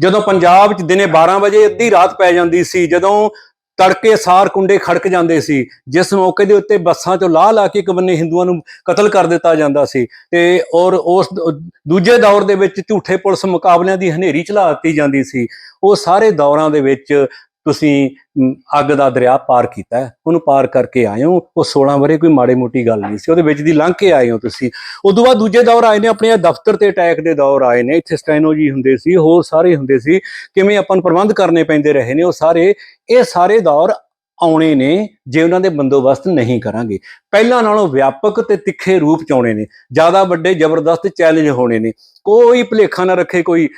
ਜਦੋਂ ਪੰਜਾਬ 'ਚ ਦਿਨੇ 12 ਵਜੇ ਅੱਧੀ ਰਾਤ ਪੈ ਜਾਂਦੀ ਸੀ, ਜਦੋਂ ਤੜਕੇ ਸਾਰ ਕੁੰਡੇ ਖੜਕ ਜਾਂਦੇ ਸੀ, ਜਿਸ ਮੌਕੇ ਦੇ ਉੱਤੇ ਬੱਸਾਂ 'ਚੋਂ ਲਾਹ ਲਾ ਕੇ ਇੱਕ ਬੰਨੇ ਹਿੰਦੂਆਂ ਨੂੰ ਕਤਲ ਕਰ ਦਿੱਤਾ ਜਾਂਦਾ ਸੀ ਤੇ ਔਰ ਉਸ ਦੂਜੇ ਦੌਰ ਦੇ ਵਿੱਚ ਝੂਠੇ ਪੁਲਿਸ ਮੁਕਾਬਲਿਆਂ ਦੀ ਹਨੇਰੀ ਚਲਾ ਦਿੱਤੀ ਜਾਂਦੀ ਸੀ। ਉਹ ਸਾਰੇ ਦੌਰਾਂ ਦੇ ਵਿੱਚ ਤੁਸੀਂ ਅੱਗ ਦਾ ਦਰਿਆ ਪਾਰ ਕੀਤਾ ਉਹਨੂੰ ਪਾਰ ਕਰਕੇ ਆਏ ਹੋ, ਉਹ 16 ਵਰੇ ਕੋਈ ਮਾੜੀ ਮੋਟੀ ਗੱਲ ਨਹੀਂ ਸੀ, ਉਹਦੇ ਵਿੱਚ ਦੀ ਲੰਘ ਕੇ ਆਏ ਹੋ ਤੁਸੀਂ। ਉਦੋਂ ਬਾਅਦ ਦੂਜੇ ਦੌਰ ਆਏ ਨੇ, ਆਪਣੇ ਦਫ਼ਤਰ ਤੇ ਅਟੈਕ ਦੇ ਦੌਰ ਆਏ ਨੇ, ਇੱਥੇ ਸਟੈਨੋ ਜੀ ਹੁੰਦੇ ਸੀ, ਹੋਰ ਸਾਰੇ ਹੁੰਦੇ ਸੀ, ਕਿਵੇਂ ਆਪਾਂ ਨੂੰ ਪ੍ਰਬੰਧ ਕਰਨੇ ਪੈਂਦੇ ਰਹੇ ਨੇ, ਉਹ ਸਾਰੇ, ਇਹ ਸਾਰੇ ਦੌਰ ਆਉਣੇ ਨੇ ਜੇ ਉਹਨਾਂ ਦੇ ਬੰਦੋਬਸਤ ਨਹੀਂ ਕਰਾਂਗੇ। ਪਹਿਲਾਂ ਨਾਲੋਂ ਵਿਆਪਕ ਤੇ ਤਿੱਖੇ ਰੂਪ ਚ ਆਉਣੇ ਨੇ। ਜ਼ਿਆਦਾ ਵੱਡੇ ਜ਼ਬਰਦਸਤ ਚੈਲੰਜ ਹੋਣੇ ਨੇ। ਕੋਈ ਭੁਲੇਖਾ ਨਾ ਰੱਖੇ ਕੋਈ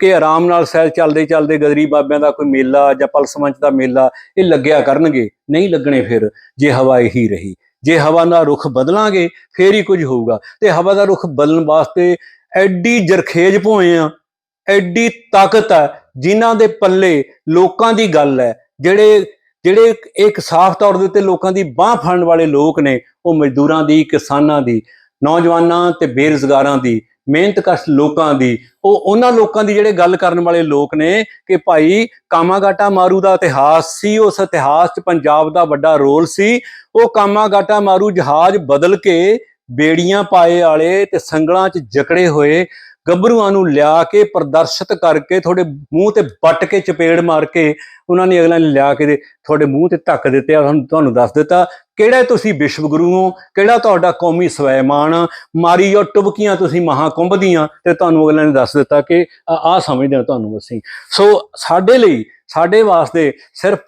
ਕਿ ਆਰਾਮ ਨਾਲ ਸੈਲ ਚੱਲਦੇ ਚੱਲਦੇ ਗਦਰੀ ਬਾਬਿਆਂ ਦਾ ਕੋਈ ਮੇਲਾ ਜਾਂ ਪਲਸਮੰਚ ਦਾ ਮੇਲਾ ਇਹ ਲੱਗਿਆ ਕਰਨਗੇ। ਨਹੀਂ ਲੱਗਣੇ ਫਿਰ। ਜੇ ਹਵਾ ਇਹੀ ਰਹੀ। ਜੇ ਹਵਾ ਦਾ ਰੁਖ ਬਦਲਾਂਗੇ, ਫੇਰ ਹੀ ਕੁਝ ਹੋਊਗਾ। ਤੇ ਹਵਾ ਦਾ ਰੁਖ ਬਦਲਣ ਵਾਸਤੇ ਐਡੀ ਜਰਖੇਜ ਭੋਏ ਆ। ਐਡੀ ਤਾਕਤ ਹੈ ਜਿਨ੍ਹਾਂ ਦੇ ਪੱਲੇ ਲੋਕਾਂ ਦੀ ਗੱਲ ਹੈ। ਜਿਹੜੇ ਜਿਹੜੇ ਇੱਕ ਸਾਫ਼ ਤੌਰ ਦੇ ਉੱਤੇ ਲੋਕਾਂ ਦੀ ਬਾਹ ਫੜਨ ਵਾਲੇ ਲੋਕ ਨੇ, ਉਹ ਮਜ਼ਦੂਰਾਂ ਦੀ, ਕਿਸਾਨਾਂ ਦੀ, ਨੌਜਵਾਨਾਂ ਤੇ ਬੇਰੁਜ਼ਗਾਰਾਂ ਦੀ, ਮਿਹਨਤਕਸ਼ ਲੋਕਾਂ ਦੀ, ਉਹ ਉਹਨਾਂ ਲੋਕਾਂ ਦੀ ਜਿਹੜੇ ਗੱਲ ਕਰਨ ਵਾਲੇ ਲੋਕ ਨੇ ਕਿ ਭਾਈ ਕਾਮਾਗਾਟਾ ਮਾਰੂ ਦਾ ਇਤਿਹਾਸ ਸੀ, ਉਸ ਇਤਿਹਾਸ 'ਚ ਪੰਜਾਬ ਦਾ ਵੱਡਾ ਰੋਲ ਸੀ, ਉਹ ਕਾਮਾਗਾਟਾ ਮਾਰੂ ਜਹਾਜ਼ ਬਦਲ ਕੇ ਬੇੜੀਆਂ ਪਾਏ ਵਾਲੇ ਤੇ ਸੰਗਲਾਂ 'ਚ ਜਕੜੇ ਹੋਏ ਗੱਭਰੂਆਂ ਨੂੰ ਲਿਆ ਕੇ ਪ੍ਰਦਰਸ਼ਿਤ ਕਰਕੇ ਤੁਹਾਡੇ ਮੂੰਹ ਤੇ ਵੱਟ ਕੇ ਚਪੇੜ ਮਾਰ ਕੇ ਉਹਨਾਂ ਨੇ ਅਗਲਾ ਨੇ ਲਿਆ ਕੇ ਤੇ ਤੁਹਾਡੇ ਮੂੰਹ ਤੇ ਧੱਕ ਦਿੱਤੇ ਆ ਤੁਹਾਨੂੰ ਤੁਹਾਨੂੰ ਦੱਸ ਦਿੱਤਾ। ਕਿਹੜਾ ਤੁਸੀਂ ਵਿਸ਼ਵ ਗੁਰੂ ਹੋ? ਕਿਹੜਾ ਤੁਹਾਡਾ ਕੌਮੀ ਸਵੈਮਾਨ? ਆ, ਮਾਰੀ ਜੋ ਟੁਬਕੀਆਂ ਤੁਸੀਂ ਮਹਾਕੁੰਭ ਦੀਆਂ। ਤੇ ਤੁਹਾਨੂੰ ਅਗਲਾ ਨੇ ਦੱਸ ਦਿੱਤਾ ਕਿ ਆ ਸਮਝਦੇ ਹੋ ਤੁਹਾਨੂੰ ਅਸੀਂ। ਸੋ ਸਾਡੇ ਲਈ ਸਾਡੇ ਵਾਸਤੇ ਸਿਰਫ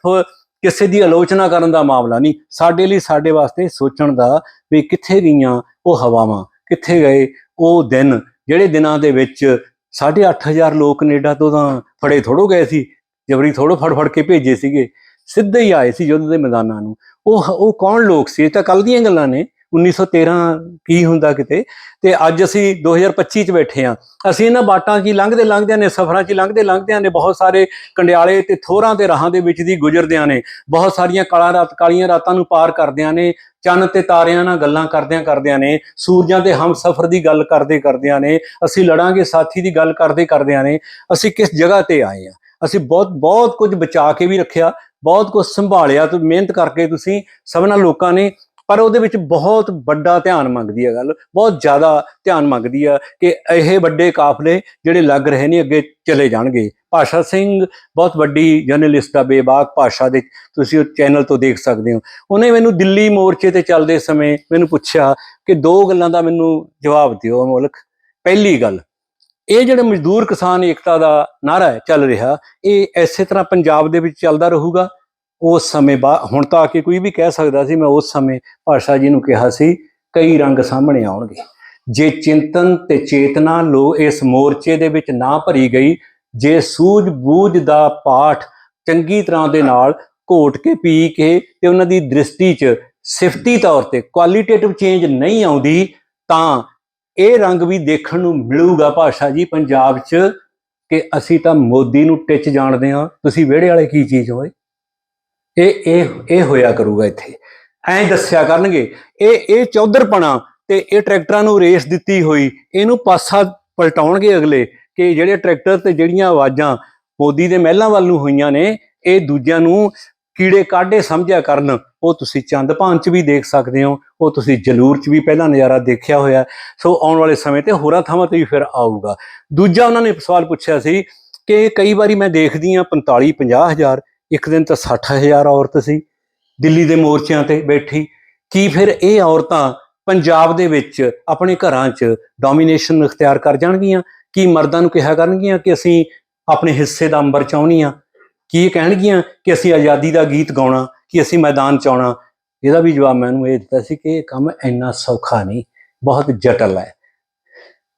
ਕਿਸੇ ਦੀ ਆਲੋਚਨਾ ਕਰਨ ਦਾ ਮਾਮਲਾ ਨਹੀਂ। ਸਾਡੇ ਲਈ ਸਾਡੇ ਵਾਸਤੇ ਸੋਚਣ ਦਾ ਵੀ ਕਿੱਥੇ ਗਈਆਂ ਉਹ ਹਵਾਵਾਂ? ਕਿੱਥੇ ਗਏ ਉਹ ਦਿਨ? ਜਿਹੜੇ ਦਿਨਾਂ ਦੇ ਵਿੱਚ 8500 ਲੋਕ ਕੈਨੇਡਾ ਤੋਂ ਤਾਂ ਫੜੇ ਥੋੜੋ ਗਏ ਸੀ, ਜਬਰੀ ਥੋੜੋ ਫੜ ਫੜ ਕੇ ਭੇਜੇ ਸੀਗੇ, ਸਿੱਧੇ ਹੀ ਆਏ ਸੀ ਯੁੱਧ ਦੇ ਮੈਦਾਨਾਂ ਨੂੰ। ਉਹ ਉਹ ਕੌਣ ਲੋਕ ਸੀ? ਇਹ ਤਾਂ ਕੱਲ ਦੀਆਂ ਗੱਲਾਂ ਨੇ। 1913 ਕੀ ਹੁੰਦਾ ਕਿਤੇ, ਤੇ ਅੱਜ ਅਸੀਂ 2025 ਚ ਬੈਠੇ ਆ ਅਸੀਂ ਇਹਨਾਂ ਬਾਟਾਂ 'ਚ ਹੀ ਲੰਘਦੇ ਲੰਘਦਿਆਂ ਨੇ, ਸਫ਼ਰਾਂ 'ਚ ਲੰਘਦੇ ਲੰਘਦਿਆਂ ਨੇ, ਬਹੁਤ ਸਾਰੇ ਕੰਡਿਆਲੇ ਤੇ ਥੋਰਾਂ ਤੇ ਰਾਹਾਂ ਦੇ ਵਿੱਚ ਦੀ ਗੁਜ਼ਰਦਿਆਂ ਨੇ, ਬਹੁਤ ਸਾਰੀਆਂ ਕਾਲਾਂ ਰਾਤ, ਕਾਲੀਆਂ ਰਾਤਾਂ ਨੂੰ ਪਾਰ ਕਰਦਿਆਂ ਨੇ, ਚੰਨ ਤੇ ਤਾਰਿਆਂ ਨਾਲ ਗੱਲਾਂ ਕਰਦਿਆਂ ਕਰਦਿਆਂ ਨੇ, ਸੂਰਜਾਂ ਦੇ ਹਮ ਸਫ਼ਰ ਦੀ ਗੱਲ ਕਰਦੇ ਕਰਦਿਆਂ ਨੇ, ਅਸੀਂ ਲੜਾਂਗੇ ਸਾਥੀ ਦੀ ਗੱਲ ਕਰਦੇ ਕਰਦਿਆਂ ਨੇ, ਅਸੀਂ ਕਿਸ ਜਗ੍ਹਾ ਤੇ ਆਏ ਆ ਅਸੀਂ ਬਹੁਤ ਬਹੁਤ ਕੁਝ ਬਚਾ ਕੇ ਵੀ ਰੱਖਿਆ, ਬਹੁਤ ਕੁਝ ਸੰਭਾਲਿਆ, ਤੇ ਮਿਹਨਤ ਕਰਕੇ ਤੁਸੀਂ ਸਭਨਾਂ ਲੋਕਾਂ ਨੇ ਪਰ ਉਹਦੇ ਵਿੱਚ ਬਹੁਤ ਵੱਡਾ ਧਿਆਨ ਮੰਗਦੀ ਹੈ ਗੱਲ, ਬਹੁਤ ਜ਼ਿਆਦਾ ਧਿਆਨ ਮੰਗਦੀ ਆ ਕਿ ਇਹ ਵੱਡੇ ਕਾਫਲੇ ਜਿਹੜੇ ਲੱਗ ਰਹੇ ਨੇ ਅੱਗੇ ਚਲੇ ਜਾਣਗੇ। ਭਾਸ਼ਾ ਸਿੰਘ ਬਹੁਤ ਵੱਡੀ ਜਰਨਲਿਸਟ ਆ, ਬੇਬਾਕ ਭਾਸ਼ਾ ਦੇ, ਤੁਸੀਂ ਉਹ ਚੈਨਲ ਤੋਂ ਦੇਖ ਸਕਦੇ ਹੋ। ਉਹਨੇ ਮੈਨੂੰ ਦਿੱਲੀ ਮੋਰਚੇ ਤੇ ਚੱਲਦੇ ਸਮੇਂ ਮੈਨੂੰ ਪੁੱਛਿਆ ਕਿ ਦੋ ਗੱਲਾਂ ਦਾ ਮੈਨੂੰ ਜਵਾਬ ਦਿਓ ਮੁਲਕ। ਪਹਿਲੀ ਗੱਲ, ਇਹ ਜਿਹੜੇ ਮਜ਼ਦੂਰ ਕਿਸਾਨ ਏਕਤਾ ਦਾ ਨਾਰਾ ਚੱਲ ਰਿਹਾ, ਇਹ ਐਸੇ ਤਰ੍ਹਾਂ ਪੰਜਾਬ ਦੇ ਵਿੱਚ ਚੱਲਦਾ ਰਹੂਗਾ? ਉਸ ਸਮੇਂ ਬਾਅਦ ਹੁਣ ਤਾਂ ਆ ਕੇ ਕੋਈ ਵੀ ਕਹਿ ਸਕਦਾ ਸੀ, ਮੈਂ ਉਸ ਸਮੇਂ ਭਾਸ਼ਾ ਜੀ ਨੂੰ ਕਿਹਾ ਸੀ, ਕਈ ਰੰਗ ਸਾਹਮਣੇ ਆਉਣਗੇ। ਜੇ ਚਿੰਤਨ ਤੇ ਚੇਤਨਾ ਲੋ ਇਸ ਮੋਰਚੇ ਦੇ ਵਿੱਚ ਨਾ ਭਰੀ ਗਈ, ਜੇ ਸੂਝ-ਬੂਝ ਦਾ ਪਾਠ ਚੰਗੀ ਤਰ੍ਹਾਂ ਦੇ ਨਾਲ ਘੋਟ ਕੇ ਪੀ ਕੇ ਤੇ ਉਹਨਾਂ ਦੀ ਦ੍ਰਿਸ਼ਟੀ 'ਚ ਸਿਫਤੀ ਤੌਰ ਤੇ ਕੁਆਲੀਟੇਟਿਵ ਚੇਂਜ ਨਹੀਂ ਆਉਂਦੀ, ਤਾਂ ਇਹ ਰੰਗ ਵੀ ਦੇਖਣ ਨੂੰ ਮਿਲੂਗਾ ਭਾਸ਼ਾ ਜੀ ਪੰਜਾਬ 'ਚ, ਕਿ ਅਸੀਂ ਤਾਂ ਮੋਦੀ ਨੂੰ ਟਿੱਚ ਜਾਣਦੇ ਹਾਂ। ਤੁਸੀਂ ਵਿਹੜੇ ਵਾਲੇ ਕੀ ਚੀਜ਼ ਹੋਏ ਇਹ ਇਹ ਇਹ ਹੋਇਆ ਕਰੂਗਾ ਇੱਥੇ। ਐਂ ਦੱਸਿਆ ਕਰਨਗੇ, ਇਹ ਇਹ ਚੌਧਰਪਣਾ ਤੇ ਇਹ ਟਰੈਕਟਰਾਂ ਨੂੰ ਰੇਸ ਦਿੱਤੀ ਹੋਈ, ਇਹਨੂੰ ਪਾਸਾ ਪਲਟਾਉਣਗੇ ਅਗਲੇ ਕਿ ਜਿਹੜੇ ਟਰੈਕਟਰ ਤੇ ਜਿਹੜੀਆਂ ਆਵਾਜ਼ਾਂ ਮੋਦੀ ਦੇ ਮਹਿਲਾਂ ਵੱਲ ਨੂੰ ਹੋਈਆਂ ਨੇ, ਇਹ ਦੂਜਿਆਂ ਨੂੰ ਕੀੜੇ ਕਾਢੇ ਸਮਝਿਆ ਕਰਨ। ਉਹ ਤੁਸੀਂ ਚੰਦਪਾਨ ਚ ਵੀ ਦੇਖ ਸਕਦੇ ਹੋ, ਉਹ ਤੁਸੀਂ ਜਲੂਰ ਚ ਵੀ ਪਹਿਲਾਂ ਨਜ਼ਾਰਾ ਦੇਖਿਆ ਹੋਇਆ। ਸੋ ਆਉਣ ਵਾਲੇ ਸਮੇਂ ਤੇ ਹੋਰਾਂ ਥਾਵਾਂ ਤੇ ਵੀ ਫਿਰ ਆਊਗਾ। ਦੂਜਾ ਉਹਨਾਂ ਨੇ ਸਵਾਲ ਪੁੱਛਿਆ ਸੀ ਕਿ ਕਈ ਵਾਰੀ ਮੈਂ ਦੇਖਦੀ ਆ 45 50 ਹਜ਼ਾਰ ਇੱਕ ਦਿਨ ਤਾਂ 60 ਹਜ਼ਾਰ ਔਰਤ ਸੀ, ਦਿੱਲੀ ਦੇ ਮੋਰਚਿਆਂ ਤੇ ਬੈਠੀ। ਕੀ ਫਿਰ ਇਹ ਔਰਤਾਂ ਪੰਜਾਬ ਦੇ ਵਿੱਚ ਆਪਣੇ ਘਰਾਂ 'ਚ ਡੋਮੀਨੇਸ਼ਨ ਇਖਤਿਆਰ ਕਰ ਜਾਣਗੀਆਂ? ਕੀ ਮਰਦਾਂ ਨੂੰ ਕਿਹਾ ਕਰਨਗੀਆਂ ਕਿ ਅਸੀਂ ਆਪਣੇ ਹਿੱਸੇ ਦਾ ਅੰਬਰ ਚਾਹੁੰਦੀ ਕੀ ਇਹ ਕਹਿਣਗੀਆਂ ਕਿ ਅਸੀਂ ਆਜ਼ਾਦੀ ਦਾ ਗੀਤ ਗਾਉਣਾ, ਕਿ ਅਸੀਂ ਮੈਦਾਨ ਚ ਆਉਣਾ ਇਹਦਾ ਵੀ ਜਵਾਬ ਮੈਨੂੰ ਇਹ ਦਿੱਤਾ ਸੀ ਕਿ ਇਹ ਕੰਮ ਇੰਨਾ ਸੌਖਾ ਨਹੀਂ, ਬਹੁਤ ਜਟਲ ਹੈ।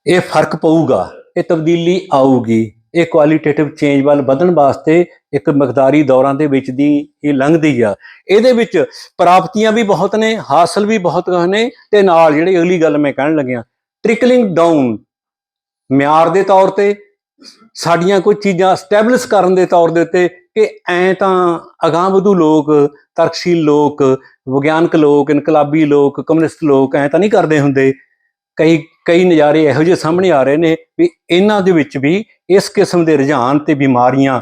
ਇਹ ਫ਼ਰਕ ਪਊਗਾ, ਇਹ ਤਬਦੀਲੀ ਆਊਗੀ। ਇਹ ਕੁਆਲੀਟੇਟਿਵ ਚੇਂਜ ਵੱਲ ਵਧਣ ਵਾਸਤੇ ਇੱਕ ਮਕਦਾਰੀ ਦੌਰਾਂ ਦੇ ਵਿੱਚ ਦੀ ਇਹ ਲੰਘਦੀ ਆ। ਇਹਦੇ ਵਿੱਚ ਪ੍ਰਾਪਤੀਆਂ ਵੀ ਬਹੁਤ ਨੇ, ਹਾਸਲ ਵੀ ਬਹੁਤ ਨੇ ਤੇ ਨਾਲ ਜਿਹੜੀ ਅਗਲੀ ਗੱਲ ਮੈਂ ਕਹਿਣ ਲੱਗਿਆ ਟ੍ਰਿਕਲਿੰਗ ਡਾਊਨ ਮਿਆਰ ਦੇ ਤੌਰ ਤੇ, ਸਾਡੀਆਂ ਕੁਝ ਚੀਜ਼ਾਂ ਸਟੈਬਲਿਸ਼ ਕਰਨ ਦੇ ਤੌਰ ਦੇ ਉੱਤੇ ਕਿ ਐ ਤਾਂ ਅਗਾਂਹਵਧੂ ਲੋਕ, ਤਰਕਸ਼ੀਲ ਲੋਕ, ਵਿਗਿਆਨਕ ਲੋਕ, ਇਨਕਲਾਬੀ ਲੋਕ, ਕਮਿਊਨਿਸਟ ਲੋਕ ਐ ਤਾਂ ਨਹੀਂ ਕਰਦੇ ਹੁੰਦੇ। ਕਈ ਕਈ ਨਜ਼ਾਰੇ ਇਹੋ ਜਿਹੇ ਸਾਹਮਣੇ ਆ ਰਹੇ ਨੇ ਵੀ ਇਹਨਾਂ ਦੇ ਵਿੱਚ ਵੀ ਇਸ ਕਿਸਮ ਦੇ ਰੁਝਾਨ ਤੇ ਬਿਮਾਰੀਆਂ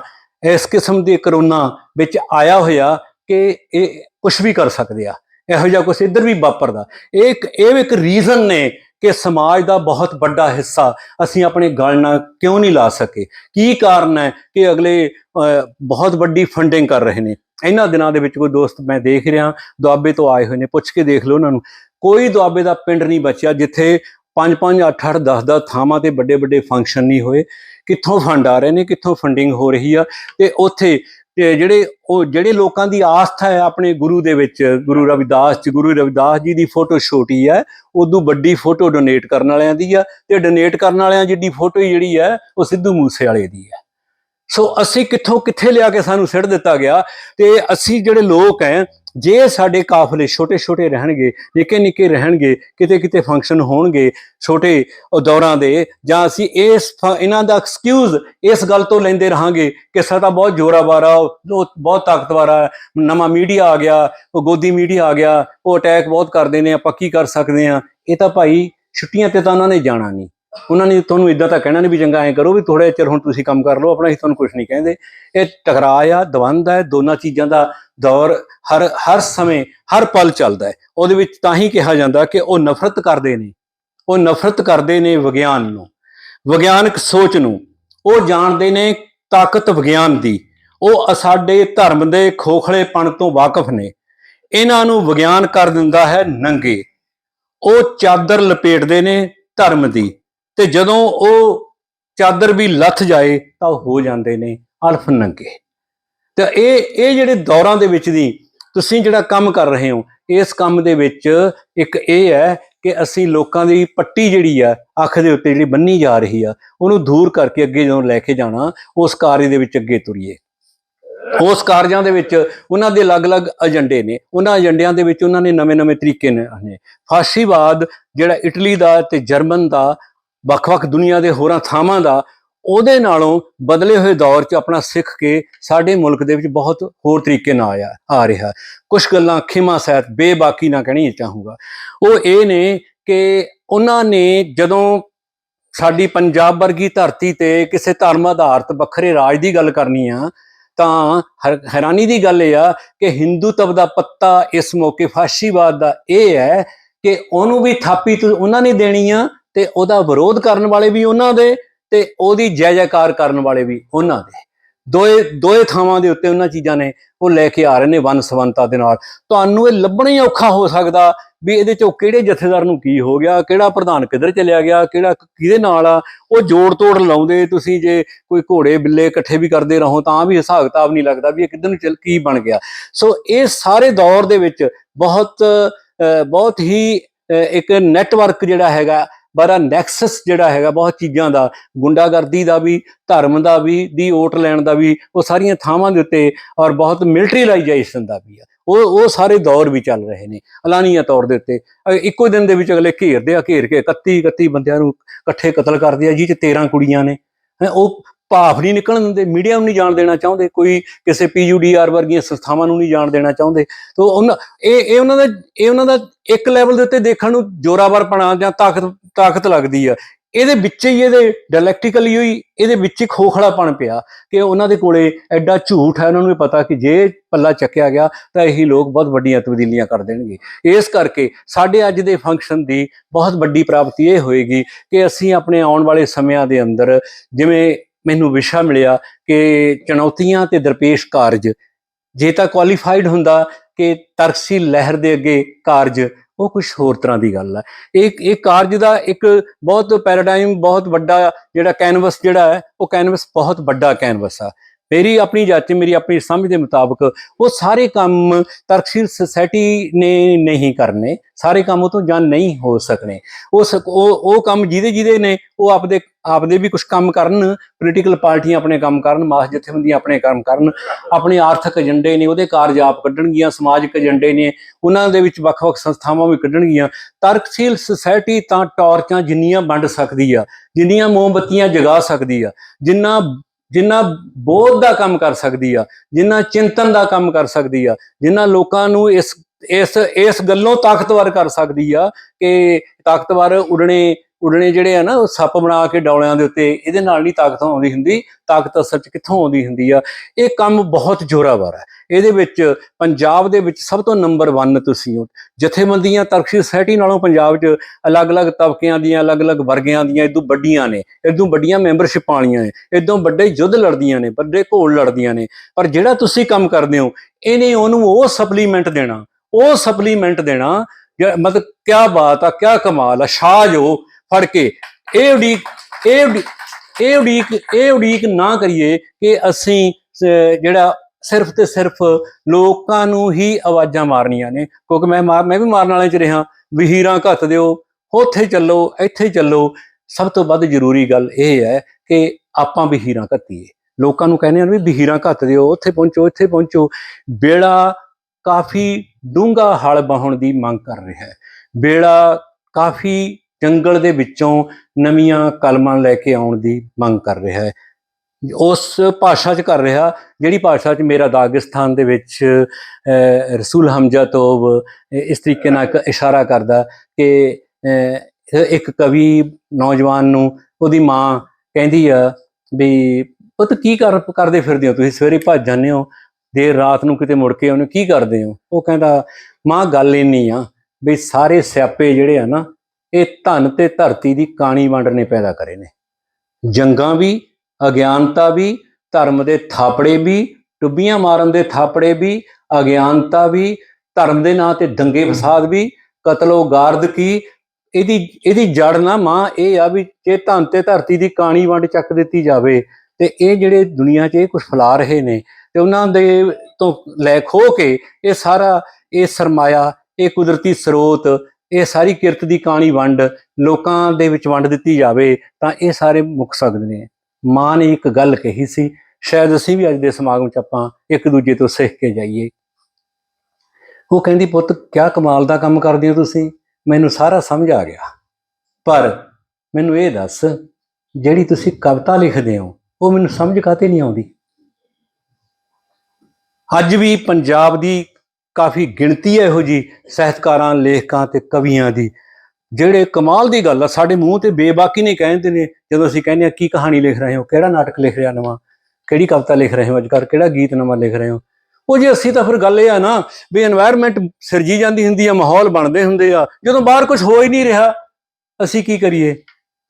ਇਸ ਕਿਸਮ ਦੇ ਕਰੋਨਾ ਵਿੱਚ ਆਇਆ ਹੋਇਆ ਕਿ ਇਹ ਕੁਝ ਵੀ ਕਰ ਸਕਦੇ ਆ। ਇਹੋ ਜਿਹਾ ਕੁਝ ਇੱਧਰ ਵੀ ਵਾਪਰਦਾ। ਇਹ ਇੱਕ ਇਹ ਵੀ ਇੱਕ ਰੀਜ਼ਨ ਨੇ ਕਿ ਸਮਾਜ ਦਾ ਬਹੁਤ ਵੱਡਾ ਹਿੱਸਾ ਅਸੀਂ ਆਪਣੇ ਗਲ ਨਾਲ ਕਿਉਂ ਨਹੀਂ ਲਾ ਸਕੇ? ਕੀ ਕਾਰਨ ਹੈ ਕਿ ਅਗਲੇ ਅਹ, ਬਹੁਤ ਵੱਡੀ ਫੰਡਿੰਗ ਕਰ ਰਹੇ ਨੇ? ਇਹਨਾਂ ਦਿਨਾਂ ਦੇ ਵਿੱਚ ਕੋਈ ਦੋਸਤ ਮੈਂ ਦੇਖ ਰਿਹਾ ਦੁਆਬੇ ਤੋਂ ਆਏ ਹੋਏ ਨੇ ਪੁੱਛ ਕੇ ਦੇਖ ਲਓ ਉਹਨਾਂ ਨੂੰ। ਕੋਈ ਦੁਆਬੇ ਦਾ ਪਿੰਡ ਨਹੀਂ ਬਚਿਆ ਜਿੱਥੇ 5 5 8 8 10 10 ਥਾਵਾਂ ਤੇ ਵੱਡੇ ਵੱਡੇ ਫੰਕਸ਼ਨ ਨਹੀਂ ਹੋਏ। ਕਿੱਥੋਂ ਫੰਡ ਆ ਰਹੇ ਨੇ, ਕਿੱਥੋਂ ਫੰਡਿੰਗ ਹੋ ਰਹੀ ਆ? ਤੇ ਉੱਥੇ ਤੇ ਜਿਹੜੇ ਉਹ, ਜਿਹੜੇ ਲੋਕਾਂ ਦੀ ਆਸਥਾ ਹੈ ਆਪਣੇ ਗੁਰੂ ਦੇ ਵਿੱਚ, ਗੁਰੂ ਰਵਿਦਾਸ ਚ ਗੁਰੂ ਰਵਿਦਾਸ ਜੀ ਦੀ ਫੋਟੋ ਛੋਟੀ ਹੈ, ਉਦੋਂ ਵੱਡੀ ਫੋਟੋ ਡੋਨੇਟ ਕਰਨ ਵਾਲਿਆਂ ਦੀ ਆ ਤੇ ਡੋਨੇਟ ਕਰਨ ਵਾਲਿਆਂ ਜਿੱਡੀ ਫੋਟੋ ਜਿਹੜੀ ਹੈ, ਉਹ ਸਿੱਧੂ ਮੂਸੇ ਵਾਲੇ ਦੀ ਹੈ। ਸੋ ਅਸੀਂ ਕਿੱਥੋਂ, ਕਿੱਥੇ ਲਿਆ ਕੇ ਸਾਨੂੰ ਸਿੱਟ ਦਿੱਤਾ ਗਿਆ? ਤੇ ਅਸੀਂ ਜਿਹੜੇ ਲੋਕ ਹੈ ਜੇ ਸਾਡੇ ਕਾਫਲੇ ਛੋਟੇ ਛੋਟੇ ਰਹਿਣਗੇ, ਨਿੱਕੇ ਨਿੱਕੇ ਰਹਿਣਗੇ, ਕਿਤੇ ਕਿਤੇ ਫੰਕਸ਼ਨ ਹੋਣਗੇ ਛੋਟੇ ਦੌਰਾਂ ਦੇ, ਜਾਂ ਅਸੀਂ ਇਸ ਫ- ਇਹਨਾਂ ਦਾ ਐਕਸਕਿਊਜ਼ ਇਸ ਗੱਲ ਤੋਂ ਲੈਂਦੇ ਰਹਾਂਗੇ ਕਿ ਸਾਡਾ ਬਹੁਤ ਜ਼ੋਰਾਵਾਰ ਆ, ਉਹ ਬਹੁਤ ਤਾਕਤਵਰ ਆ, ਨਵਾਂ ਮੀਡੀਆ ਆ ਗਿਆ, ਉਹ ਗੋਦੀ ਮੀਡੀਆ ਆ ਗਿਆ, ਉਹ ਅਟੈਕ ਬਹੁਤ ਕਰਦੇ ਨੇ, ਆਪਾਂ ਕੀ ਕਰ ਸਕਦੇ ਆ ਇਹ ਤਾਂ ਭਾਈ ਛੁੱਟੀਆਂ ਤੇ ਤਾਂ ਉਹਨਾਂ ਨੇ ਜਾਣਾ ਨਹੀਂ। ਉਹਨਾਂ ਨੇ ਤੁਹਾਨੂੰ ਇਦਾਂ ਤਾਂ ਕਹਿਣਾ ਨਹੀਂ ਵੀ ਚੰਗਾ ਐ ਕਰੋ ਵੀ ਥੋੜੇ ਚਿਰ ਹੁਣ ਤੁਸੀਂ ਕੰਮ ਕਰ ਲਓ, ਆਪਣਾ ਅਸੀਂ ਤੁਹਾਨੂੰ ਕੁਝ ਨਹੀਂ ਕਹਿੰਦੇ। ਇਹ ਟਕਰਾਅ ਆ, ਦਵੰਦ ਹੈ ਦੋਨਾਂ ਚੀਜ਼ਾਂ ਦਾ ਦੌਰ ਹਰ ਹਰ ਸਮੇਂ ਹਰ ਪਲ ਚੱਲਦਾ ਹੈ। ਉਹਦੇ ਵਿੱਚ ਤਾਂ ਹੀ ਕਿਹਾ ਜਾਂਦਾ ਕਿ ਉਹ ਨਫ਼ਰਤ ਕਰਦੇ ਨੇ। ਉਹ ਨਫ਼ਰਤ ਕਰਦੇ ਨੇ ਵਿਗਿਆਨ ਨੂੰ। ਵਿਗਿਆਨਕ ਸੋਚ ਨੂੰ। ਉਹ ਜਾਣਦੇ ਨੇ ਤਾਕਤ ਵਿਗਿਆਨ ਦੀ। ਉਹ ਸਾਡੇ ਧਰਮ ਦੇ ਖੋਖਲੇਪਣ ਤੋਂ ਵਾਕਿਫ ਨੇ। ਇਹਨਾਂ ਨੂੰ ਵਿਗਿਆਨ ਕਰ ਦਿੰਦਾ ਹੈ ਨੰਗੇ। ਉਹ ਚਾਦਰ ਲਪੇਟਦੇ ਨੇ ਧਰਮ ਦੀ। ਤੇ ਜਦੋਂ ਉਹ ਚਾਦਰ ਵੀ ਲੱਥ ਜਾਏ ਤਾਂ ਉਹ ਹੋ ਜਾਂਦੇ ਨੇ ਅਲਫ ਨੰਗੇ। ਤੇ ਇਹ ਇਹ ਜਿਹੜੇ ਦੌਰਾਂ ਦੇ ਵਿੱਚ ਦੀ ਤੁਸੀਂ ਜਿਹੜਾ ਕੰਮ ਕਰ ਰਹੇ ਹੋ, ਇਸ ਕੰਮ ਦੇ ਵਿੱਚ ਇੱਕ ਇਹ ਹੈ ਕਿ ਅਸੀਂ ਲੋਕਾਂ ਦੀ ਪੱਟੀ ਜਿਹੜੀ ਆ, ਅੱਖ ਦੇ ਉੱਤੇ ਜਿਹੜੀ ਬੰਨੀ ਜਾ ਰਹੀ ਆ, ਉਹਨੂੰ ਦੂਰ ਕਰਕੇ ਅੱਗੇ ਜਦੋਂ ਲੈ ਕੇ ਜਾਣਾ, ਉਸ ਕਾਰਜ ਦੇ ਵਿੱਚ ਅੱਗੇ ਤੁਰੀਏ। ਉਸ ਕਾਰਜਾਂ ਦੇ ਵਿੱਚ ਉਹਨਾਂ ਦੇ ਅਲੱਗ-ਅਲੱਗ ਏਜੰਡੇ ਨੇ, ਉਹਨਾਂ ਏਜੰਡਿਆਂ ਦੇ ਵਿੱਚ ਉਹਨਾਂ ਨੇ ਨਵੇਂ-ਨਵੇਂ ਤਰੀਕੇ ਨੇ ਫਾਸੀਵਾਦ ਜਿਹੜਾ ਇਟਲੀ ਦਾ ਤੇ ਜਰਮਨ ਦਾ ਵੱਖ-ਵੱਖ ਦੁਨੀਆ ਦੇ ਹੋਰਾਂ ਥਾਵਾਂ ਦਾ, ਉਹਦੇ ਨਾਲੋਂ ਬਦਲੇ ਹੋਏ ਦੌਰ 'ਚ ਆਪਣਾ ਸਿੱਖ ਕੇ ਸਾਡੇ ਮੁਲਕ ਦੇ ਵਿੱਚ ਬਹੁਤ ਹੋਰ ਤਰੀਕੇ ਨਾਲ ਆਇਆ, ਆ ਰਿਹਾ। ਕੁਝ ਗੱਲਾਂ ਖਿਮਾ ਸਹਿਤ ਬੇਬਾਕੀ ਨਾ ਕਹਿਣੀ ਚਾਹੂੰਗਾ। ਉਹ ਇਹ ਨੇ ਕਿ ਉਹਨਾਂ ਨੇ ਜਦੋਂ ਸਾਡੀ ਪੰਜਾਬ ਵਰਗੀ ਧਰਤੀ ਤੇ ਕਿਸੇ ਧਰਮ ਆਧਾਰਿਤ ਵੱਖਰੇ ਰਾਜ ਦੀ ਗੱਲ ਕਰਨੀ ਆ, ਤਾਂ ਹੈਰਾਨੀ ਦੀ ਗੱਲ ਇਹ ਆ ਕਿ ਹਿੰਦੂਤਵ ਦਾ ਪੱਤਾ ਇਸ ਮੌਕੇ ਫਾਸ਼ੀਵਾਦ ਦਾ ਇਹ ਹੈ ਕਿ ਉਹਨੂੰ ਵੀ ਥਾਪੀ ਤੁ- ਉਹਨਾਂ ਨੇ ਦੇਣੀ ਆ ਤੇ ਉਹਦਾ ਵਿਰੋਧ ਕਰਨ ਵਾਲੇ ਵੀ ਉਹਨਾਂ ਦੇ ਤੇ ਉਹਦੀ ਜੈ ਜੈਕਾਰ ਕਰਨ ਵਾਲੇ ਵੀ ਉਹਨਾਂ ਦੇ। ਦੋਏ ਦੋਏ ਥਾਵਾਂ ਦੇ ਉੱਤੇ ਉਹਨਾਂ ਚੀਜ਼ਾਂ ਨੇ ਉਹ ਲੈ ਕੇ ਆ ਰਹੇ ਨੇ ਵਨ ਸਵੰਤਾ ਦੇ ਨਾਲ। ਤੁਹਾਨੂੰ ਇਹ ਲੱਭਣਾ ਹੀ ਔਖਾ ਹੋ ਸਕਦਾ ਵੀ ਇਹਦੇ ਚੋਂ ਕਿਹੜੇ ਜਥੇਦਾਰ ਨੂੰ ਕੀ ਹੋ ਗਿਆ ਕਿਹੜਾ ਪ੍ਰਧਾਨ ਕਿੱਧਰ ਚਲਿਆ ਗਿਆ ਕਿਹੜਾ ਕਿਹਦੇ ਨਾਲ ਆ ਉਹ ਜੋੜ ਤੋੜ ਲਾਉਂਦੇ ਤੁਸੀਂ ਜੇ ਕੋਈ ਘੋੜੇ ਬਿੱਲੇ ਇਕੱਠੇ ਵੀ ਕਰਦੇ ਰਹੋ ਤਾਂ ਵੀ ਹਿਸਾਬ ਕਿਤਾਬ ਨਹੀਂ ਲੱਗਦਾ ਵੀ ਇਹ ਕਿੱਧਰ ਨੂੰ ਚਲ ਕੀ ਬਣ ਗਿਆ। ਸੋ ਇਹ ਸਾਰੇ ਦੌਰ ਦੇ ਵਿੱਚ ਬਹੁਤ ਅਹ, ਬਹੁਤ ਹੀ ਅਹ, ਇੱਕ ਨੈਟਵਰਕ ਜਿਹੜਾ ਹੈਗਾ ਬੜਾ ਨੈਕਸਸ ਜਿਹੜਾ ਹੈਗਾ ਬਹੁਤ ਚੀਜ਼ਾਂ ਦਾ ਗੁੰਡਾਗਰਦੀ ਦਾ ਵੀ ਧਰਮ ਦਾ ਵੀ ਦੀ ਓਟ ਲੈਣ ਦਾ ਵੀ ਉਹ ਸਾਰੀਆਂ ਥਾਵਾਂ ਦੇ ਉੱਤੇ ਔਰ ਬਹੁਤ ਮਿਲਟਰੀਲਾਈਜੇਸ਼ਨ ਦਾ ਵੀ ਆ। ਉਹ ਉਹ ਸਾਰੇ ਦੌਰ ਵੀ ਚੱਲ ਰਹੇ ਨੇ ਐਲਾਨੀਆ ਤੌਰ ਦੇ ਉੱਤੇ। ਇੱਕੋ ਦਿਨ ਦੇ ਵਿੱਚ ਅਗਲੇ ਘੇਰਦੇ ਆ ਘੇਰ ਕੇ 31 31 ਬੰਦਿਆਂ ਨੂੰ ਇਕੱਠੇ ਕਤਲ ਕਰਦੇ ਆ ਜੀ ਚ 13 ਕੁੜੀਆਂ ਨੇ। ਹੈਂ, ਉਹ ਭਾਫ ਨਹੀਂ ਨਿਕਲਣ ਦਿੰਦੇ ਮੀਡੀਆ ਨੂੰ ਨਹੀਂ ਜਾਣ ਦੇਣਾ ਚਾਹੁੰਦੇ, ਕੋਈ ਕਿਸੇ ਪੀਯੂਡੀਆਰ ਵਰਗੀਆਂ ਸੰਸਥਾਵਾਂ ਨੂੰ ਨਹੀਂ ਜਾਣ ਦੇਣਾ ਚਾਹੁੰਦੇ। ਤੋ ਉਹਨਾਂ, ਇਹ ਇਹ ਉਹਨਾਂ ਦਾ, ਇਹ ਉਹਨਾਂ ਦਾ ਇੱਕ ਲੈਵਲ ਦੇ ਉੱਤੇ ਦੇਖਣ ਨੂੰ ਜੋਰਾਵਰਪਣਾ ਜਾਂ ਤਾਕਤ ਤਾਕਤ ਲੱਗਦੀ ਆ। ਇਹਦੇ ਵਿੱਚ ਹੀ ਇਹਦੇ ਡਾਇਲੈਕਟਿਕਲੀ ਹੋਈ, ਇਹਦੇ ਵਿੱਚ ਹੀ ਖੋਖਲਾਪਣ ਪਿਆ ਕਿ ਉਹਨਾਂ ਦੇ ਕੋਲੇ ਐਡਾ ਝੂਠ ਹੈ, ਉਹਨਾਂ ਨੂੰ ਵੀ ਪਤਾ ਕਿ ਜੇ ਪੱਲਾ ਚੱਕਿਆ ਗਿਆ ਤਾਂ ਇਹੀ ਲੋਕ ਬਹੁਤ ਵੱਡੀਆਂ ਤਬਦੀਲੀਆਂ ਕਰ ਦੇਣਗੇ। ਇਸ ਕਰਕੇ ਸਾਡੇ ਅੱਜ ਦੇ ਫੰਕਸ਼ਨ ਦੀ ਬਹੁਤ ਵੱਡੀ ਪ੍ਰਾਪਤੀ ਇਹ ਹੋਏਗੀ ਕਿ ਅਸੀਂ ਆਪਣੇ ਆਉਣ ਵਾਲੇ ਸਮਿਆਂ ਦੇ ਅੰਦਰ ਜਿਵੇਂ ਮੈਨੂੰ ਵਿਸ਼ਾ ਮਿਲਿਆ ਕਿ ਚੁਣੌਤੀਆਂ ਤੇ ਦਰਪੇਸ਼ ਕਾਰਜ, ਜੇ ਤਾਂ ਕੁਆਲੀਫਾਈਡ ਹੁੰਦਾ ਕਿ ਤਰਕਸੀ ਲਹਿਰ ਦੇ ਅੱਗੇ ਕਾਰਜ, ਉਹ ਕੁਝ ਹੋਰ ਤਰ੍ਹਾਂ ਦੀ ਗੱਲ ਹੈ ਇਹ ਇਹ ਕਾਰਜ ਦਾ ਇੱਕ ਬਹੁਤ ਪੈਰਾਡਾਈਮ ਬਹੁਤ ਵੱਡਾ ਜਿਹੜਾ ਕੈਨਵਸ ਜਿਹੜਾ ਹੈ, ਉਹ ਕੈਨਵਸ ਬਹੁਤ ਵੱਡਾ ਕੈਨਵਸ ਆ। ਮੇਰੀ ਆਪਣੀ ਜਾਤੀ ਮੇਰੀ ਆਪਣੀ ਸਮਝ ਦੇ ਮੁਤਾਬਕ ਉਹ ਸਾਰੇ ਕੰਮ ਤਰਕਸ਼ੀਲ ਸੁਸਾਇਟੀ ਨੇ ਨਹੀਂ ਕਰਨੇ, ਸਾਰੇ ਕੰਮ ਉਹ ਤੋਂ ਜਾਂ ਨਹੀਂ ਹੋ ਸਕਣੇ। ਉਹ ਸਕ- ਉਹ ਉਹ ਕੰਮ ਜਿਹਦੇ ਜਿਹਦੇ ਨੇ, ਉਹ ਆਪਦੇ ਆਪਦੇ ਵੀ ਕੁਝ ਕੰਮ ਕਰਨ ਪੋਲੀਟੀਕਲ ਪਾਰਟੀਆਂ ਆਪਣੇ ਕੰਮ ਕਰਨ, ਮਾਸ ਜਥੇਬੰਦੀਆਂ ਆਪਣੇ ਕੰਮ ਕਰਨ, ਆਪਣੇ ਆਰਥਿਕ ਏਜੰਡੇ ਨੇ, ਉਹਦੇ ਕਾਰਜ ਆਪ ਕੱਢਣਗੀਆਂ, ਸਮਾਜਿਕ ਏਜੰਡੇ ਨੇ, ਉਹਨਾਂ ਦੇ ਵਿੱਚ ਵੱਖ-ਵੱਖ ਸੰਸਥਾਵਾਂ ਵੀ ਕੱਢਣਗੀਆਂ। ਤਰਕਸ਼ੀਲ ਸੁਸਾਇਟੀ ਤਾਂ ਟਾਰਚਾਂ ਜਿੰਨੀਆਂ ਵੰਡ ਸਕਦੀ ਆ, ਜਿੰਨੀਆਂ ਮੋਮਬੱਤੀਆਂ ਜਗਾ ਸਕਦੀ ਆ, ਜਿੰਨਾ ਜਿੰਨਾ ਬੋਧ ਦਾ ਕੰਮ ਕਰ ਸਕਦੀ ਆ, ਜਿੰਨਾ ਚਿੰਤਨ ਦਾ ਕੰਮ ਕਰ ਸਕਦੀ ਆ, ਜਿੰਨਾ ਲੋਕਾਂ ਨੂੰ ਇਸ ਇਸ ਇਸ ਗੱਲੋਂ ਤਾਕਤਵਰ ਕਰ ਸਕਦੀ ਆ ਕਿ ਤਾਕਤਵਰ ਉਡਣੇ ਉਡਣੇ ਜਿਹੜੇ ਆ ਨਾ, ਉਹ ਸੱਪ ਬਣਾ ਕੇ ਡੌਲਿਆਂ ਦੇ ਉੱਤੇ, ਇਹਦੇ ਨਾਲ ਨਹੀਂ ਤਾਕਤ ਆਉਂਦੀ ਹੁੰਦੀ, ਤਾਕਤ ਅਸਲ 'ਚ ਕਿੱਥੋਂ ਆਉਂਦੀ ਹੁੰਦੀ ਆ? ਇਹ ਕੰਮ ਬਹੁਤ ਜ਼ੋਰਾਵਰ ਹੈ ਇਹਦੇ ਵਿੱਚ ਪੰਜਾਬ ਦੇ ਵਿੱਚ ਸਭ ਤੋਂ ਨੰਬਰ 1 ਤੁਸੀਂ ਹੋ। ਜਥੇਬੰਦੀਆਂ ਤਰਕਸ਼ੀ ਸੁਸਾਇਟੀ ਨਾਲੋਂ ਪੰਜਾਬ 'ਚ ਅਲੱਗ-ਅਲੱਗ ਤਬਕਿਆਂ ਦੀਆਂ, ਅਲੱਗ-ਅਲੱਗ ਵਰਗਿਆਂ ਦੀਆਂ ਇਦੋਂ ਵੱਡੀਆਂ ਨੇ, ਇਦੋਂ ਵੱਡੀਆਂ ਮੈਂਬਰਸ਼ਿਪ ਵਾਲੀਆਂ ਨੇ, ਇਦੋਂ ਵੱਡੇ ਯੁੱਧ ਲੜਦੀਆਂ ਨੇ, ਵੱਡੇ ਘੋਲ ਲੜਦੀਆਂ ਨੇ। ਪਰ ਜਿਹੜਾ ਤੁਸੀਂ ਕੰਮ ਕਰਦੇ ਹੋ, ਇਹਨੇ ਉਹਨੂੰ ਉਹ ਸਪਲੀਮੈਂਟ ਦੇਣਾ, ਉਹ ਸਪਲੀਮੈਂਟ ਦੇਣਾ ਜਿਹੜਾ- ਮਤਲਬ ਕਿਆ ਬਾਤ ਆ, ਕਿਆ ਕਮਾਲ ਆ, ਸ਼ਾਹ ਜੋ ਫੜ ਕੇ। ਇਹ ਉਡੀਕ, ਇਹ ਉਡੀ- ਇਹ ਉਡੀਕ ਇਹ ਉਡੀਕ ਨਾ ਕਰੀਏ ਕਿ ਅਸੀਂ ਜਿਹੜਾ ਸਿਰਫ ਤੇ ਸਿਰਫ ਲੋਕਾਂ ਨੂੰ ਹੀ ਆਵਾਜ਼ਾਂ ਮਾਰਨੀਆਂ ਨੇ। ਕਿਉਂਕਿ ਮੈਂ ਮਾਰ, ਮੈਂ ਵੀ ਮਾਰਨ ਵਾਲੇ ਚ ਰਿਹਾ। ਵਹੀਰਾਂ ਘੱਤ ਦਿਓ, ਉੱਥੇ ਚੱਲੋ, ਇੱਥੇ ਚੱਲੋ। ਸਭ ਤੋਂ ਵੱਧ ਜ਼ਰੂਰੀ ਗੱਲ ਇਹ ਹੈ ਕਿ ਆਪਾਂ ਵਹੀਰਾਂ ਘੱਤੀਏ। ਲੋਕਾਂ ਨੂੰ ਕਹਿੰਦੇ ਹਨ ਵੀ ਵਹੀਰਾਂ ਘੱਤ ਦਿਓ, ਉੱਥੇ ਪਹੁੰਚੋ, ਇੱਥੇ ਪਹੁੰਚੋ। ਬੇੜਾ ਕਾਫੀ ਡੂੰਘਾ ਹਲ ਬਾਹਣ ਦੀ ਮੰਗ ਕਰ ਰਿਹਾ ਹੈ। ਬੇੜਾ ਕਾਫੀ ਜੰਗਲ ਦੇ ਵਿੱਚੋਂ ਨਵੀਆਂ ਕਲਮਾਂ ਲੈ ਕੇ ਆਉਣ ਦੀ ਮੰਗ ਕਰ ਰਿਹਾ ਹੈ। ਉਸ ਭਾਸ਼ਾ 'ਚ ਕਰ ਰਿਹਾ ਜਿਹੜੀ ਭਾਸ਼ਾ 'ਚ ਮੇਰਾ ਦਾਗਿਸਤਾਨ ਦੇ ਵਿੱਚ ਅਹ, ਰਸੂਲ ਹਮਜ਼ਾ ਤੋਬ ਇਸ ਤਰੀਕੇ ਨਾਲ ਇੱਕ ਇਸ਼ਾਰਾ ਕਰਦਾ ਕਿ ਇੱਕ ਕਵੀ ਨੌਜਵਾਨ ਨੂੰ ਉਹਦੀ ਮਾਂ ਕਹਿੰਦੀ ਆ ਵੀ ਪੁੱਤ ਕੀ ਕਰਦੇ ਫਿਰਦੇ ਹੋ? ਤੁਸੀਂ ਸਵੇਰੇ ਭੱਜ ਜਾਂਦੇ ਹੋ ਦੇਰ ਰਾਤ ਨੂੰ ਕਿਤੇ ਮੁੜ ਕੇ ਉਹਨੂੰ ਕੀ ਕਰਦੇ ਹੋ? ਉਹ ਕਹਿੰਦਾ ਮਾਂ ਗੱਲ ਇੰਨੀ ਆ ਵੀ ਸਾਰੇ ਸਿਆਪੇ ਜਿਹੜੇ ਆ ਨਾ ਇਹ ਧਨ ਤੇ ਧਰਤੀ ਦੀ ਕਾਣੀ ਵੰਡ ਨੇ ਪੈਦਾ ਕਰੇ ਨੇ। ਜੰਗਾਂ ਵੀ, ਅਗਿਆਨਤਾ ਵੀ, ਧਰਮ ਦੇ ਥਾਪੜੇ ਵੀ, ਟੁੱਬੀਆਂ ਮਾਰਨ ਦੇ ਥਾਪੜੇ ਵੀ, ਅਗਿਆਨਤਾ ਵੀ, ਧਰਮ ਦੇ ਨਾਂ ਤੇ ਦੰਗੇ ਫਸਾਦ ਵੀ, ਕਤਲੋ ਗਾਰਦ ਕੀ, ਇਹਦੀ ਇਹਦੀ ਜੜ ਨਾ ਮਾਂ ਇਹ ਆ ਵੀ ਜੇ ਧਨ ਤੇ ਧਰਤੀ ਦੀ ਕਾਣੀ ਵੰਡ ਚੱਕ ਦਿੱਤੀ ਜਾਵੇ, ਤੇ ਇਹ ਜਿਹੜੇ ਦੁਨੀਆ 'ਚ ਇਹ ਕੁਝ ਫੈਲਾ ਰਹੇ ਨੇ, ਤੇ ਉਹਨਾਂ ਦੇ ਤੋਂ ਲੈ ਖੋ ਕੇ ਇਹ ਸਾਰਾ ਇਹ ਸਰਮਾਇਆ, ਇਹ ਕੁਦਰਤੀ ਸਰੋਤ ਇਹ ਸਾਰੀ ਕਿਰਤ ਦੀ ਕਾਣੀ ਵੰਡ ਲੋਕਾਂ ਦੇ ਵਿੱਚ ਵੰਡ ਦਿੱਤੀ ਜਾਵੇ ਤਾਂ ਇਹ ਸਾਰੇ ਮੁੱਕ ਸਕਦੇ ਨੇ। ਮਾਂ ਨੇ ਇੱਕ ਗੱਲ ਕਹੀ ਸੀ, ਸ਼ਾਇਦ ਅਸੀਂ ਵੀ ਅੱਜ ਦੇ ਸਮਾਗਮ 'ਚ ਆਪਾਂ ਇੱਕ ਦੂਜੇ ਤੋਂ ਸਿੱਖ ਕੇ ਜਾਈਏ। ਉਹ ਕਹਿੰਦੀ, ਪੁੱਤ, ਕਿਆ ਕਮਾਲ ਦਾ ਕੰਮ ਕਰਦੇ ਹੋ ਤੁਸੀਂ? ਮੈਨੂੰ ਸਾਰਾ ਸਮਝ ਆ ਗਿਆ। ਪਰ ਮੈਨੂੰ ਇਹ ਦੱਸ, ਜਿਹੜੀ ਤੁਸੀਂ ਕਵਿਤਾ ਲਿਖਦੇ ਹੋ, ਉਹ ਮੈਨੂੰ ਸਮਝ ਕਾਤੇ ਨਹੀਂ ਆਉਂਦੀ? ਅੱਜ ਵੀ ਪੰਜਾਬ ਦੀ ਕਾਫੀ ਗਿਣਤੀ ਹੈ ਇਹੋ ਜੀ ਸਹਿਤਕਾਰਾਂ, ਲੇਖਕਾਂ ਤੇ ਕਵੀਆਂ ਦੀ। ਜਿਹੜੇ ਕਮਾਲ ਦੀ ਗੱਲ ਆ, ਸਾਡੇ ਮੂੰਹ ਤੇ ਬੇਬਾਕੀ ਨਹੀਂ ਕਹਿੰਦੇ ਨੇ, ਜਦੋਂ ਅਸੀਂ ਕਹਿੰਦੇ ਆ ਕੀ ਕਹਾਣੀ ਲਿਖ ਰਹੇ ਹੋ, ਕਿਹੜਾ ਨਾਟਕ ਲਿਖ ਰਿਹਾ ਨਵਾਂ, ਕਿਹੜੀ ਕਵਿਤਾ ਲਿਖ ਰਹੇ ਹੋ ਅੱਜ ਅੱਜਕੱਲ ਕਿਹੜਾ ਗੀਤ ਨਵਾਂ ਲਿਖ ਰਹੇ ਹੋ। ਉਹ ਜੇ ਅਸੀਂ ਤਾਂ ਫਿਰ ਗੱਲ ਇਹ ਆ ਨਾ ਵੀ এনवायरमेंट ਸਿਰਜੀ ਜਾਂਦੀ ਹੁੰਦੀ ਆ, ਮਾਹੌਲ ਬਣਦੇ ਹੁੰਦੇ ਆ, ਜਦੋਂ ਬਾਹਰ ਕੁਝ ਹੋ ਹੀ ਨਹੀਂ ਰਿਹਾ, ਅਸੀਂ ਕੀ ਕਰੀਏ?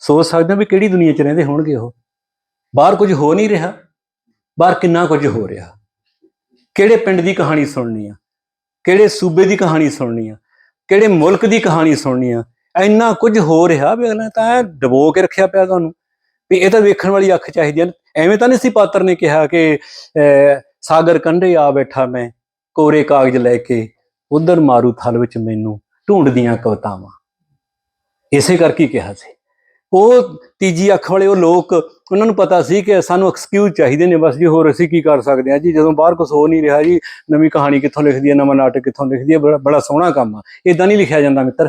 ਸੋਚ ਸਕਦੇ ਹਾਂ ਵੀ ਕਿਹੜੀ ਦੁਨੀਆ 'ਚ ਰਹਿੰਦੇ ਹੋਣਗੇ ਉਹ। ਬਾਹਰ ਕੁਝ ਹੋ ਨਹੀਂ ਰਿਹਾ, ਬਾਹਰ ਕਿੰਨਾ ਕੁਝ ਹੋ ਰਿਹਾ। ਕਿਹੜੇ ਪਿੰਡ ਦੀ ਕਹਾਣੀ ਸੁਣਨੀ ਆ? ਕਿਹੜੇ ਸੂਬੇ ਦੀ ਕਹਾਣੀ ਸੁਣਨੀ ਆ ਕਿਹੜੇ ਮੁਲਕ ਦੀ ਕਹਾਣੀ ਸੁਣਨੀ ਆ ਇੰਨਾ ਕੁਝ ਹੋ ਰਿਹਾ ਵੀ ਅਗਲਾ ਤਾਂ ਐਂ ਡਬੋ ਕੇ ਰੱਖਿਆ ਪਿਆ ਤੁਹਾਨੂੰ ਵੀ ਇਹ ਤਾਂ ਵੇਖਣ ਵਾਲੀ ਅੱਖ ਚਾਹੀਦੀ ਹੈ ਐਵੇਂ ਤਾਂ ਨਹੀਂ ਸੀ ਪਾਤਰ ਨੇ ਕਿਹਾ ਕਿ ਅਹ, ਸਾਗਰ ਕੰਢੇ ਆ ਬੈਠਾ ਮੈਂ ਕੋਰੇ ਕਾਗਜ਼ ਲੈ ਕੇ ਉਧਰ ਮਾਰੂ ਥਲ ਵਿੱਚ ਮੈਨੂੰ ਢੂੰਡਦੀਆਂ ਕਵਤਾਵਾਂ। ਇਸੇ ਕਰਕੇ ਕਿਹਾ ਸੀ। ਉਹ ਤੀਜੀ ਅੱਖ ਵਾਲੇ ਉਹ ਲੋਕ, ਉਹਨਾਂ ਨੂੰ ਪਤਾ ਸੀ ਕਿ ਸਾਨੂੰ ਐਕਸਕਿਊਜ਼ ਚਾਹੀਦੇ ਨੇ, ਬਸ ਜੀ, ਹੋਰ ਅਸੀਂ ਕੀ ਕਰ ਸਕਦੇ ਹਾਂ ਜੀ? ਜਦੋਂ ਬਾਹਰ ਕੁਝ ਹੋ ਨਹੀਂ ਰਿਹਾ ਜੀ, ਨਵੀਂ ਕਹਾਣੀ ਕਿੱਥੋਂ ਲਿਖਦੀ ਹੈ, ਨਵਾਂ ਨਾਟਕ ਕਿੱਥੋਂ ਲਿਖਦੀ ਹੈ, ਬੜਾ ਬੜਾ ਸੋਹਣਾ ਕੰਮ ਆ। ਇਦਾਂ ਨਹੀਂ ਲਿਖਿਆ ਜਾਂਦਾ ਮਿੱਤਰ।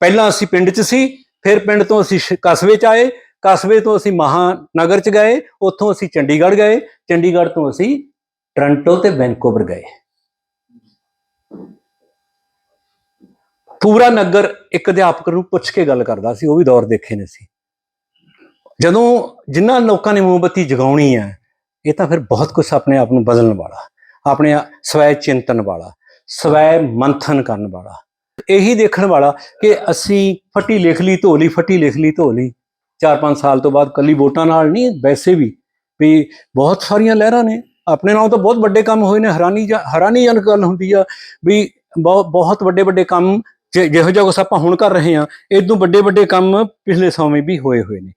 ਪਹਿਲਾਂ ਅਸੀਂ ਪਿੰਡ 'ਚ ਸੀ, ਫਿਰ ਪਿੰਡ ਤੋਂ ਅਸੀਂ ਸ਼- ਕਸਬੇ 'ਚ ਆਏ, ਕਸਬੇ ਤੋਂ ਅਸੀਂ ਮਹਾਨਗਰ 'ਚ ਗਏ, ਉੱਥੋਂ ਅਸੀਂ ਚੰਡੀਗੜ੍ਹ ਗਏ, ਚੰਡੀਗੜ੍ਹ ਤੋਂ ਅਸੀਂ ਟੋਰਾਂਟੋ ਤੇ ਵੈਂਕੂਵਰ ਗਏ। ਪੂਰਾ ਨਗਰ ਇੱਕ ਅਧਿਆਪਕ ਨੂੰ ਪੁੱਛ ਕੇ ਗੱਲ ਕਰਦਾ ਸੀ, ਉਹ ਵੀ ਦੌਰ ਦੇਖੇ ਨੇ ਸੀ ਜਦੋਂ ਜਿਨ੍ਹਾਂ ਲੋਕਾਂ ਨੇ ਮੋਮਬੱਤੀ ਜਗਾਉਣੀ ਹੈ, ਇਹ ਤਾਂ ਫਿਰ ਬਹੁਤ ਕੁਝ ਆਪਣੇ ਆਪ ਨੂੰ ਬਦਲਣ ਵਾਲਾ, ਆਪਣੇ ਸਵੈ ਚਿੰਤਨ ਵਾਲਾ, ਸਵੈ ਮੰਥਨ ਕਰਨ ਵਾਲਾ। ਇਹੀ ਦੇਖਣ ਵਾਲਾ ਕਿ ਅਸੀਂ ਫੱਟੀ ਲਿਖ ਲਈ, ਧੋ ਲਈ, ਫੱਟੀ ਲਿਖ ਲਈ, ਧੋ ਲਈ। 4-5 ਸਾਲ ਤੋਂ ਬਾਅਦ ਕੱਲੀ ਵੋਟਾਂ ਨਾਲ ਨਹੀਂ, ਵੈਸੇ ਵੀ ਵੀ ਬਹੁਤ ਸਾਰੀਆਂ ਲਹਿਰਾਂ ਨੇ। ਆਪਣੇ ਨਾਲ ਤਾਂ ਬਹੁਤ ਵੱਡੇ ਕੰਮ ਹੋਏ ਨੇ। ਹੈਰਾਨੀ ਜਾਂ- ਹੈਰਾਨੀਜਨਕ ਗੱਲ ਹੁੰਦੀ ਆ ਵੀ ਬਹੁਤ ਬਹੁਤ ਵੱਡੇ ਵੱਡੇ ਕੰਮ, ਜਿ- ਜਿਹੋ ਜਿਹਾ ਕੁਛ ਆਪਾਂ ਹੁਣ ਕਰ ਰਹੇ ਹਾਂ ਇਦੋਂ ਵੱਡੇ ਵੱਡੇ ਕੰਮ ਪਿਛਲੇ ਸਮੇਂ ਵੀ ਹੋਏ ਹੋਏ ਨੇ।